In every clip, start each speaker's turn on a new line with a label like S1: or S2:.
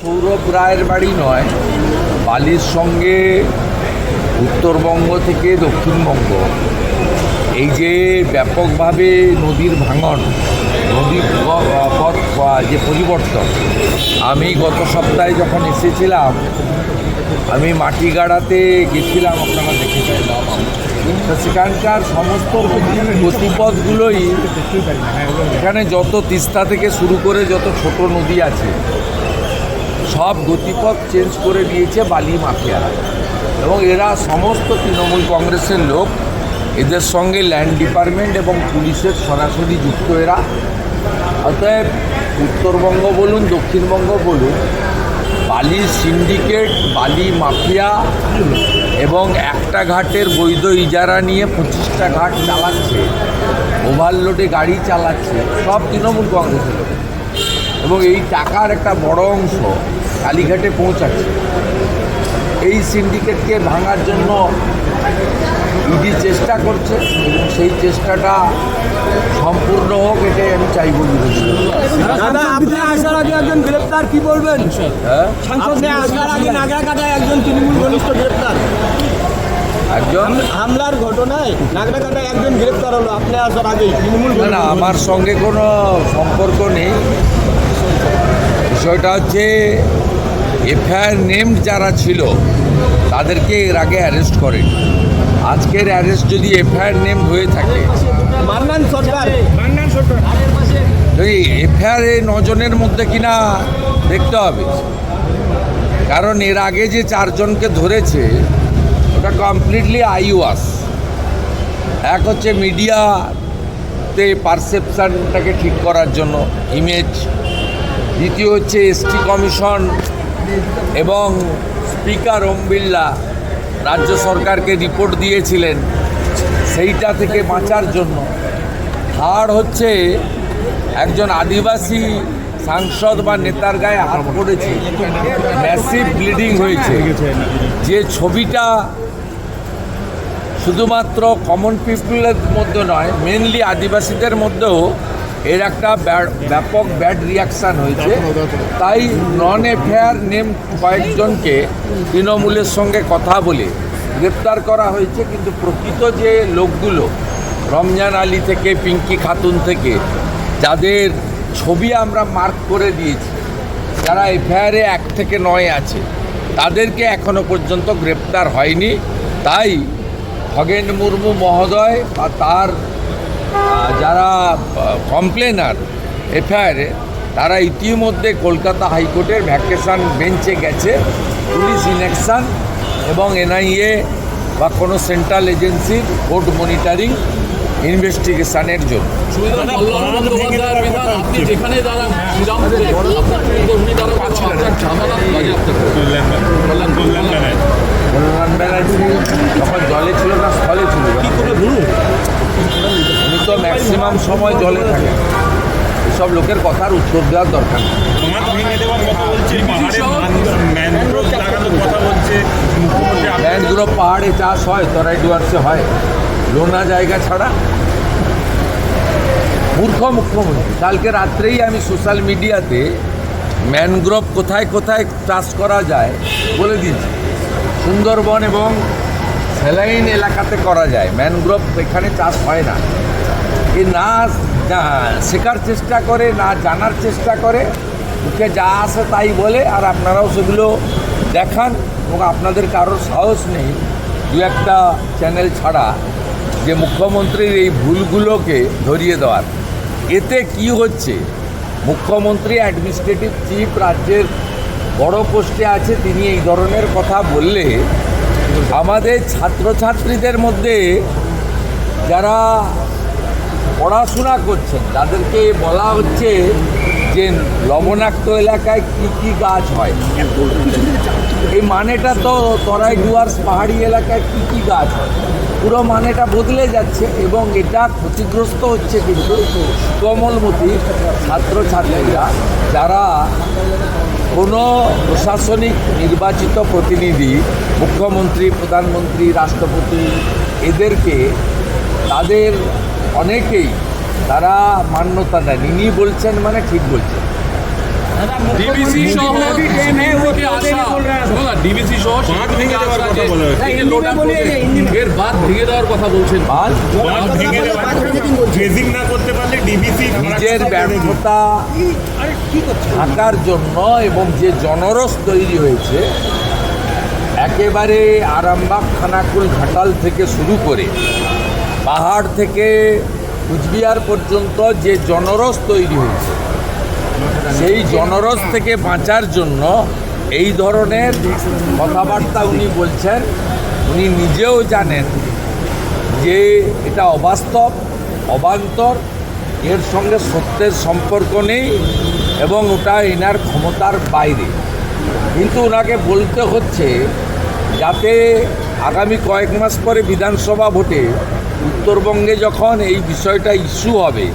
S1: সৌরভ রায়ের বাড়ি নয়, বালির সঙ্গে উত্তরবঙ্গ থেকে দক্ষিণবঙ্গ। এই যে ব্যাপকভাবে নদীর ভাঙন, নদীর পথ যে পরিবর্তন, আমি গত সপ্তাহে যখন এসেছিলাম, আমি মাটিগাড়াতে গেছিলাম, আপনারা দেখেছেন। তো সেখানকার সমস্ত গতিপথগুলোই এখানে যত তিস্তা থেকে শুরু করে যত ছোট নদী আছে সব গতিপথ চেঞ্জ করে দিয়েছে বালি মাফিয়ারা এবং এরা সমস্ত তৃণমূল কংগ্রেসের লোক, এদের সঙ্গে ল্যান্ড ডিপার্টমেন্ট এবং পুলিশের সরাসরি যুক্ত এরা। অতএব উত্তরবঙ্গ বলুন, দক্ষিণবঙ্গ বলুন, বালি সিন্ডিকেট, বালি মাফিয়া এবং একটা ঘাটের বৈধ ইজারা নিয়ে পঁচিশটা ঘাট চালাচ্ছে, ওভারলোডে গাড়ি চালাচ্ছে, সব তৃণমূল কংগ্রেসের এবং এই টাকার একটা বড় অংশ কালীঘাটে পৌঁছাচ্ছে। এই সিন্ডিকেটকে ভাঙার জন্য ইডি চেষ্টা করছে এবং সেই চেষ্টাটা সম্পূর্ণ হোক এটাই আমি চাইব বিরোধী
S2: দাদা আপনি আসার আগে একজন গ্রেপ্তার কি বলবেন?
S1: হ্যাঁ?
S2: আপনি আসার আগে নাগরাকাটায় একজন তৃণমূল ঘনিষ্ঠ গ্রেপ্তার।
S1: একজন?
S2: হামলার ঘটনায় নাগরাকাটায় একজন গ্রেপ্তার হলো আপনি আসার আগেই তৃণমূল
S1: না আমার সঙ্গে কোনো সম্পর্ক নেই। বিষয়টা হচ্ছে এফআইআর নেমড যারা ছিল তাদেরকে এর আগে অ্যারেস্ট করেন। আজকের অ্যারেস্ট যদি এফআইআর নেমড হয়ে থাকে এফআইআর এই নজনের মধ্যে কিনা দেখতে হবে। কারণ এর আগে যে চারজনকে ধরেছে ওটা কমপ্লিটলি আইওয়াস। এক হচ্ছে মিডিয়াতে পারসেপশানটাকে ঠিক করার জন্য ইমেজ দ্বিতীয় হচ্ছে এসটি কমিশন এবং স্পিকার ওম বিড়লা রাজ্য সরকারকে রিপোর্ট দিয়েছিলেন সেইটা থেকে বাঁচার জন্য। থার্ড হচ্ছে একজন আদিবাসী সাংসদ বা নেতার গায়ে হাত পড়েছে। ম্যাসিভ ব্লিডিং হয়েছে। যে ছবিটা শুধুমাত্র কমন পিপলের মধ্যে নয় মেনলি আদিবাসীদের মধ্যেও এর একটা ব্যাপক ব্যাড রিয়াকশান হয়েছে। তাই নন এফআইআর নেম কয়েকজনকে তৃণমূলের সঙ্গে কথা বলে গ্রেপ্তার করা হয়েছে। কিন্তু প্রকৃত যে লোকগুলো, রমজান আলী থেকে, পিঙ্কি খাতুন থেকে, যাদের ছবি আমরা মার্ক করে দিয়েছি, যারা এফআইআরে এক থেকে নয় আছে, তাদেরকে এখনও পর্যন্ত গ্রেপ্তার হয়নি। তাই খগেন মুর্মু মহোদয় বা তার যারা কমপ্লেনার এফআইআরে তারা ইতিমধ্যে কলকাতা হাইকোর্টের ভ্যাকেশন বেঞ্চে গেছে পুলিশ ইলেকশন এবং এনআইএ বা কোনো সেন্ট্রাল এজেন্সির কোর্ট মনিটারিং ইনভেস্টিগেশনের জন্য। মনোরঞ্জন ব্যানার্জি। তখন জলে ছিল না স্থলে ছিল। তো ম্যাক্সিমাম সময় জলে থাকে। এসব লোকের কথার উত্তর দেওয়ার দরকার
S3: ম্যানগ্রোভ
S1: পাহাড়ে চাষ হয় তরাই ডুয়ার্সে হয়। লোনা জায়গা ছাড়া। মূর্খ মুখ্যমন্ত্রী কালকে রাত্রেই আমি সোশ্যাল মিডিয়াতে ম্যানগ্রোভ কোথায় কোথায় চাষ করা যায় বলে দিয়েছি। সুন্দরবন এবং স্যালাইন এলাকাতে করা যায়। ম্যানগ্রোভ এখানে চাষ হয় না। এ না শেখার চেষ্টা করে, না জানার চেষ্টা করে মুখে যা আসে তাই বলে, আর আপনারাও সেগুলো দেখান এবং আপনাদের কারোর সাহস নেই। দু একটা চ্যানেল ছাড়া যে মুখ্যমন্ত্রীর এই ভুলগুলোকে ধরিয়ে দেওয়ার। এতে কি হচ্ছে? মুখ্যমন্ত্রী, অ্যাডমিনিস্ট্রেটিভ চিফ, রাজ্যের বড় পোস্টে আছে, তিনি এই ধরনের কথা বললে আমাদের ছাত্রছাত্রীদের মধ্যে যারা পড়াশোনা করছেন, তাদেরকে বলা হচ্ছে যে লবণাক্ত এলাকায় কী কী গাছ হয়। এই মানেটা তো তরাই ডুয়ার্স পাহাড়ি এলাকায় কী কী গাছ হয়। পুরো মানেটা বদলে যাচ্ছে এবং এটা ক্ষতিগ্রস্ত হচ্ছে কিন্তু কোমলমতি ছাত্রছাত্রীরা যারা কোনো প্রশাসনিক নির্বাচিত প্রতিনিধি, মুখ্যমন্ত্রী, প্রধানমন্ত্রী, রাষ্ট্রপতি, এদেরকে তাদের অনেকেই তারা মান্যতা দেন ইনি বলছেন মানে ঠিক বলছেন।
S4: ডিবিসি সহ থেকে আসা ডিবিসি সহ
S3: বাঁধ ভেঙে কথা বলা হয়েছে।
S4: এই যে লোটা এর বাদ ভেঙে দেওয়ার কথা বলছেন।
S1: বাদ
S3: ভেঙে দেওয়া ড্রেজিং না করতে পারলে ডিবিসি
S1: নিজের ব্যর্থতা থাকার জন্য এবং যে জনরস তৈরি হয়েছে একেবারে আরামবাগ খানাকুল ঘাটাল থেকে শুরু করে পাহাড় থেকে কুচবিহার পর্যন্ত যে জনরস তৈরি হয়েছে, সেই জনরস থেকে বাঁচার জন্য এই ধরনের কথাবার্তা উনি বলছেন। উনি নিজেও জানেন যে এটা অবাস্তব, অবান্তর, এর সঙ্গে সত্যের সম্পর্ক নেই এবং ওটা এনার ক্ষমতার বাইরে। কিন্তু ওনাকে বলতে হচ্ছে যাতে আগামী কয়েক মাস পরে বিধানসভা ভোটে উত্তরবঙ্গে যখন এই বিষয়টা ইস্যু হবে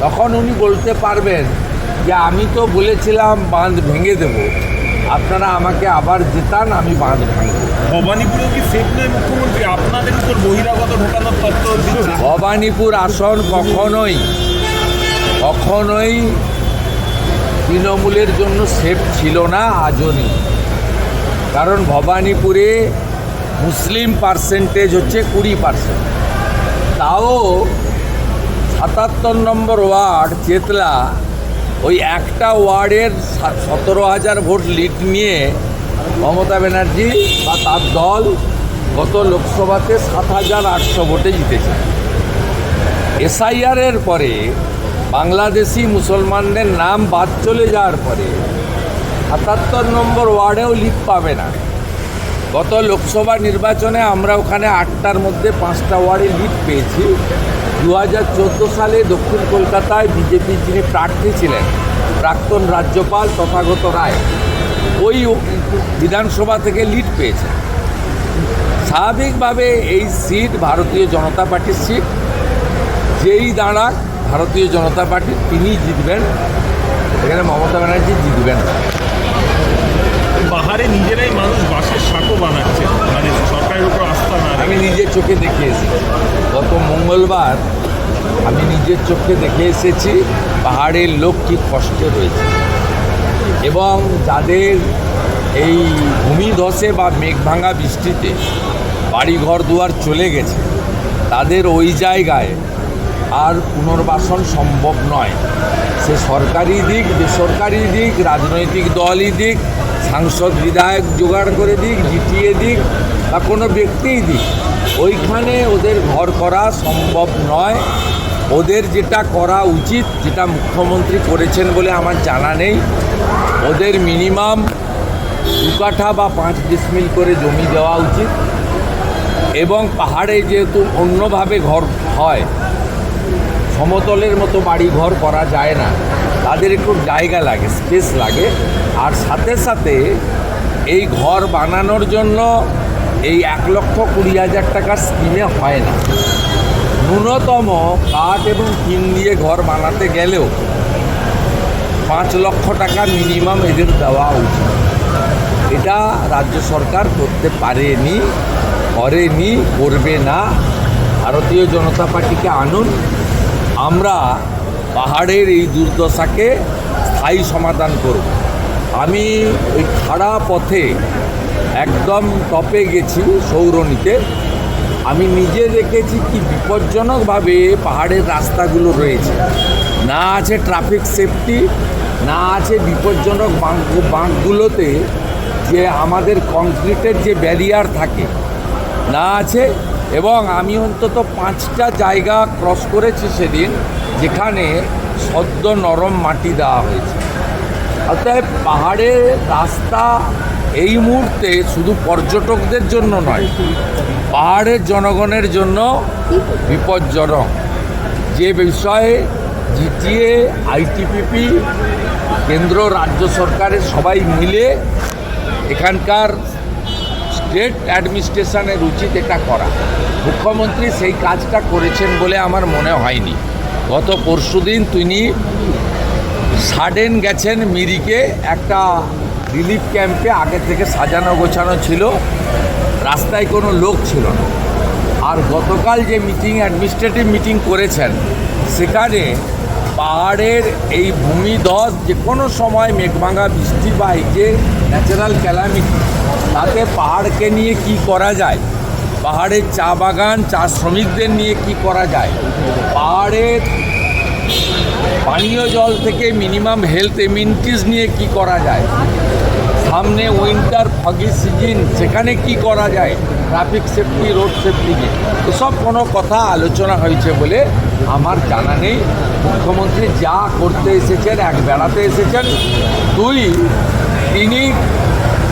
S1: তখন উনি বলতে পারবেন যে আমি তো বলেছিলাম বাঁধ ভেঙে দেব। আপনারা আমাকে আবার জেতান আমি বাঁধ ভাঙব।
S3: ভবানীপুরেও কি সেফ নয় মুখ্যমন্ত্রী? আপনাদের উপর বহিরাগত ঢোকানোর তত্ত্ব
S1: ভবানীপুর আসন কখনোই কখনোই তৃণমূলের জন্য সেফ ছিল না আজও নেই। কারণ ভবানীপুরে মুসলিম পার্সেন্টেজ হচ্ছে কুড়ি পার্সেন্ট তাও সাতাত্তর নম্বর ওয়ার্ড চেতলা ওই একটা ওয়ার্ডের সতেরো হাজার ভোট লিড নিয়ে মমতা ব্যানার্জি বা তার দল গত লোকসভাতে সাত হাজার আটশো ভোটে জিতেছে। এসআইআরের পরে বাংলাদেশি মুসলমানদের নাম বাদ চলে যাওয়ার পরে সাতাত্তর নম্বর ওয়ার্ডেও লিড পাবে না। গত লোকসভা নির্বাচনে আমরা ওখানে আটটার মধ্যে পাঁচটা ওয়ার্ডে লিড পেয়েছি। দু হাজার চোদ্দ সালে দক্ষিণ কলকাতায় বিজেপির যিনি প্রার্থী ছিলেন, প্রাক্তন রাজ্যপাল তথাগত রায়, ওই বিধানসভা থেকে লিড পেয়েছে স্বাভাবিকভাবে এই সিট ভারতীয় জনতা পার্টির সিট। যেই দাঁড়াক ভারতীয় জনতা পার্টি, তিনি জিতবেন। এখানে মমতা ব্যানার্জি জিতবেন।
S3: পাহাড়ে নিজেরাই মানুষ বাসের সাঁকো বানাচ্ছে মানে সরকারের উপর আস্থা না
S1: আমি
S3: রেখে।
S1: নিজের চোখে দেখে এসেছি গত মঙ্গলবার আমি নিজের চোখে দেখে এসেছি, পাহাড়ের লোক কী কষ্টে রয়েছে। এবং যাদের এই ভূমিধসে বা মেঘভাঙা বৃষ্টিতে বাড়ি ঘর দুয়ার চলে গেছে, তাদের ওই জায়গায় আর পুনর্বাসন সম্ভব নয়। সে সরকারি দিক, বেসরকারি দিক, রাজনৈতিক দলই দিক সাংসদ বিধায়ক জোগাড় করে দিক জিটিয়ে দিক, বা কোনো ব্যক্তিই দিক। ওইখানে ওদের ঘর করা সম্ভব নয়। ওদের যেটা করা উচিত, যেটা মুখ্যমন্ত্রী করেছেন বলে আমার জানা নেই। ওদের মিনিমাম দু কাঠা বা পাঁচ ডিসমিল করে জমি দেওয়া উচিত। এবং পাহাড়ে যেহেতু অন্যভাবে ঘর হয়, সমতলের মতো বাড়ি ঘর করা যায় না। তাদের একটু জায়গা লাগে স্পেস লাগে। আর সাথে সাথে এই ঘর বানানোর জন্য এই এক লক্ষ কুড়ি হাজার টাকার স্কিমে হয় না। ন্যূনতম কাঠ এবং টিন দিয়ে ঘর বানাতে গেলেও পাঁচ লক্ষ টাকা মিনিমাম এদের দেওয়া উচিত। এটা রাজ্য সরকার করতে পারেনি, করেনি, করবে না। ভারতীয় জনতা পার্টিকে আনুন। আমরা পাহাড়ের এই দুর্দশাকে স্থায়ী সমাধান করব। আমি ওই খাড়া পথে একদম টপে গেছি সৌরনীতে। আমি নিজে দেখেছি কি বিপজ্জনকভাবে পাহাড়ের রাস্তাগুলো রয়েছে। না আছে ট্রাফিক সেফটি, না আছে বিপজ্জনক বাঁক, বাঁকগুলোতে যে আমাদের কংক্রিটের যে ব্যারিয়ার থাকে, না আছে। এবং আমি অন্তত পাঁচটা জায়গা ক্রস করেছি সেদিন। যেখানে সদ্য নরম মাটি দেওয়া হয়েছে। অতএব পাহাড়ের রাস্তা এই মুহূর্তে শুধু পর্যটকদের জন্য নয়, পাহাড়ের জনগণের জন্য বিপজ্জনক। যে বিষয়ে জিটিএ আইটিপিপি কেন্দ্র, রাজ্য সরকারের সবাই মিলে এখানকার স্টেট অ্যাডমিনিস্ট্রেশনের উচিত এটা করা। মুখ্যমন্ত্রী সেই কাজটা করেছেন বলে আমার মনে হয়নি। গত পরশুদিন তিনি সাডেন গেছেন মিরিকে। একটা রিলিফ ক্যাম্পে আগে থেকে সাজানো গোছানো ছিল। রাস্তায় কোনো লোক ছিল না। আর গতকাল যে মিটিং, অ্যাডমিনিস্ট্রেটিভ মিটিং করেছেন, সেখানে পাহাড়ের এই ভূমিধস যে কোনো সময় মেঘভাঙা, বৃষ্টি বা এই যে ন্যাচারাল ক্যালামিটি তাতে পাহাড়কে নিয়ে কি করা যায়? পাহাড়ের চা বাগান, চা শ্রমিকদের নিয়ে কি করা যায়? পাহাড়ের পানীয় জল থেকে মিনিমাম হেলথ এমিনিটিস নিয়ে কি করা যায়? সামনে উইন্টার ফগি সিজন, সেখানে কি করা যায়? ট্রাফিক সেফটি, রোড সেফটি নিয়ে। এসব কোনো কথা আলোচনা হয়েছে বলে আমার জানা নেই। মুখ্যমন্ত্রী যা করতে এসেছেন এক বেড়াতে এসেছেন। দুই, তিনি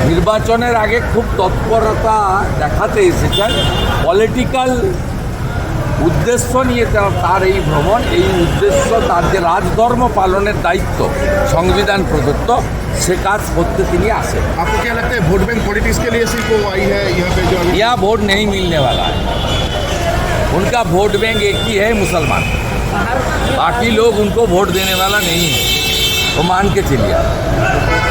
S1: নির্বাচনের আগে খুব তৎপরতা দেখাতে এসেছেন পলিটিক্যাল উদ্দেশ্য নিয়ে তার- তার এই ভ্রমণ এই উদ্দেশ্য তার যে রাজধর্ম পালনের দায়িত্ব সংবিধান প্রদত্ত সে কাজ করতে তিনি আসেন
S5: आपको क्या लगता है वोट बैंक पॉलिटिक्स के लिए सिर्फ वो आई है यहाँ पे जो अभी
S1: यह वोट नहीं मिलने वाला है उनका वोट बैंक एक ही है मुसलमान बाकी लोग उनको वोट देने वाला नहीं है वो मान के चलिए आप।